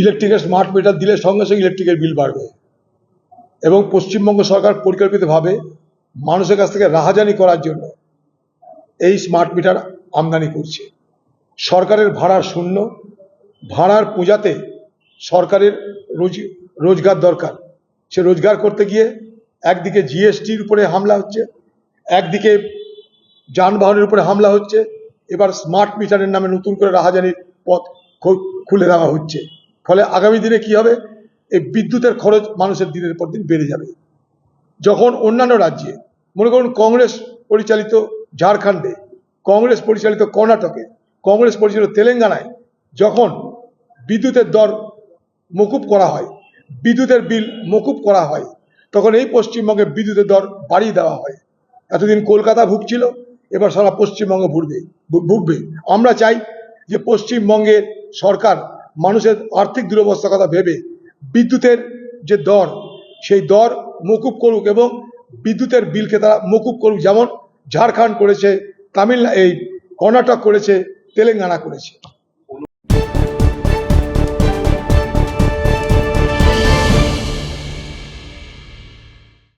ইলেকট্রিকের smart meter দিলে সঙ্গে সঙ্গে ইলেকট্রিকের বিল বাড়বে। এবং পশ্চিমবঙ্গ সরকার পরিকল্পিতভাবে মানুষের কাছ থেকে রাহাজানি করার জন্য এই স্মার্ট মিটার আমদানি করছে। সরকারের ভাড়ার শূন্য, ভাড়ার পূজাতে সরকারের রোজ, রোজগার দরকার। সে রোজগার করতে গিয়ে একদিকে জিএসটির উপরে হামলা হচ্ছে, একদিকে যানবাহনের উপরে হামলা হচ্ছে এবার স্মার্ট মিটারের নামে নতুন করে রাহাজানির পথ খুলে দেওয়া হচ্ছে। ফলে আগামী দিনে কি হবে? এই বিদ্যুতের খরচ মানুষের দিনের পর দিন বেড়ে যাবে। যখন অন্যান্য রাজ্যে, মনে করুন কংগ্রেস পরিচালিত ঝাড়খণ্ডে, কংগ্রেস পরিচালিত কর্ণাটকে, কংগ্রেস পরিচালিত তেলেঙ্গানায় যখন বিদ্যুতের দর মকুব করা হয়, বিদ্যুতের বিল মকুব করা হয়, তখন এই পশ্চিমবঙ্গে বিদ্যুতের দর বাড়িয়ে দেওয়া হয়। এতদিন কলকাতা ভুগছিল এবার সারা পশ্চিমবঙ্গ ভুটবে ভুগবে। আমরা চাই যে পশ্চিমবঙ্গের সরকার মানুষের আর্থিক দুরবস্থার কথা ভেবে বিদ্যুতের যে দর, সেই দর মকুব করুক এবং বিদ্যুতের বিলকে তারা মকুব করুক যেমন ঝাড়খণ্ড করেছে তামিল এই কর্ণাটক করেছে, তেলেঙ্গানা করেছে।